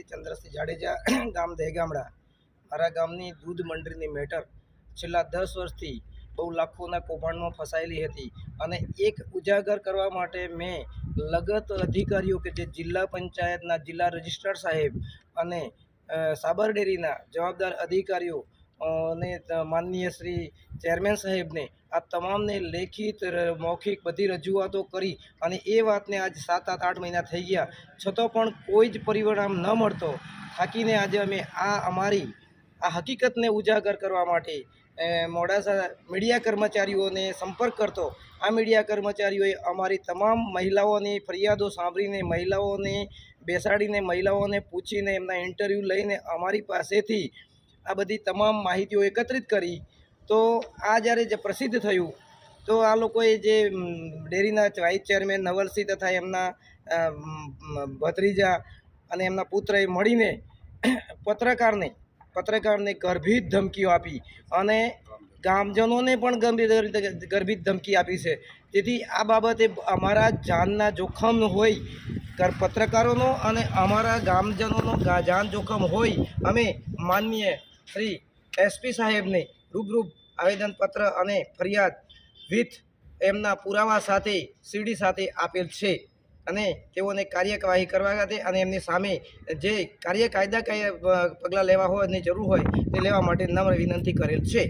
રમેશસિંહ ચંદ્રસિંહ જાડેજા ગામ દહેગામડા. મારા ગામની દૂધ મંડળીની મેટર છેલ્લા દસ વર્ષથી બહુ લાખોના કૌભાંડમાં ફસાયેલી હતી અને એક ઉજાગર કરવા માટે મેં લગત અધિકારીઓ કે જે જિલ્લા પંચાયતના જિલ્લા રજિસ્ટ્રાર સાહેબ અને સાબર ડેરીના જવાબદાર અધિકારીઓ અને માનનીય શ્રી ચેરમેન સાહેબને આ તમામને લેખિત મૌખિક બધી રજૂઆતો કરી અને એ વાતને આજ સાત આઠ આઠ મહિના થઈ ગયા. છતાં પણ કોઈ જ પરિણામ ન મળતો. થાકીને આજે અમે આ અમારી, આ હકીકતને ઉજાગર કરવા માટે મોડાસા મીડિયા કર્મચારીઓને સંપર્ક કરતો. આ મીડિયા કર્મચારીઓએ અમારી તમામ મહિલાઓની ફરિયાદો સાંભળીને, મહિલાઓને બેસાડીને, મહિલાઓને પૂછીને, એમના ઇન્ટરવ્યૂ લઈને અમારી પાસેથી આ બધી તમામ માહિતીઓ એકત્રિત કરી, તો આ જ્યારે જે પ્રસિદ્ધ થયું, તો આ લોકોએ જે ડેરીના વાઇસ ચેરમેન નવલસિંહ તથા એમના ભત્રીજા અને એમના પુત્રએ મળીને પત્રકારને પત્રકારને ગર્ભિત ધમકીઓ આપી અને ગામજનોને પણ ગંભીર ગર્ભિત ધમકી આપી છે. તેથી આ બાબતે અમારા જાનના જોખમ હોય, કર, પત્રકારોનો અને અમારા ગામજનોનો જાન જોખમ હોય, અમે માનનીય શ્રી એસપી સાહેબને રૂબરૂપ આવેદનપત્ર અને ફરિયાદ વિથ એમના પુરાવા સાથે સીડી સાથે આપેલ છે. અને તેઓને કાર્યવાહી કરવા ખાતે અને એમની સામે જે કાર્ય કાયદા પગલાં લેવા હોય અને જરૂર હોય, તે લેવા માટે નમ્ર વિનંતી કરેલ છે.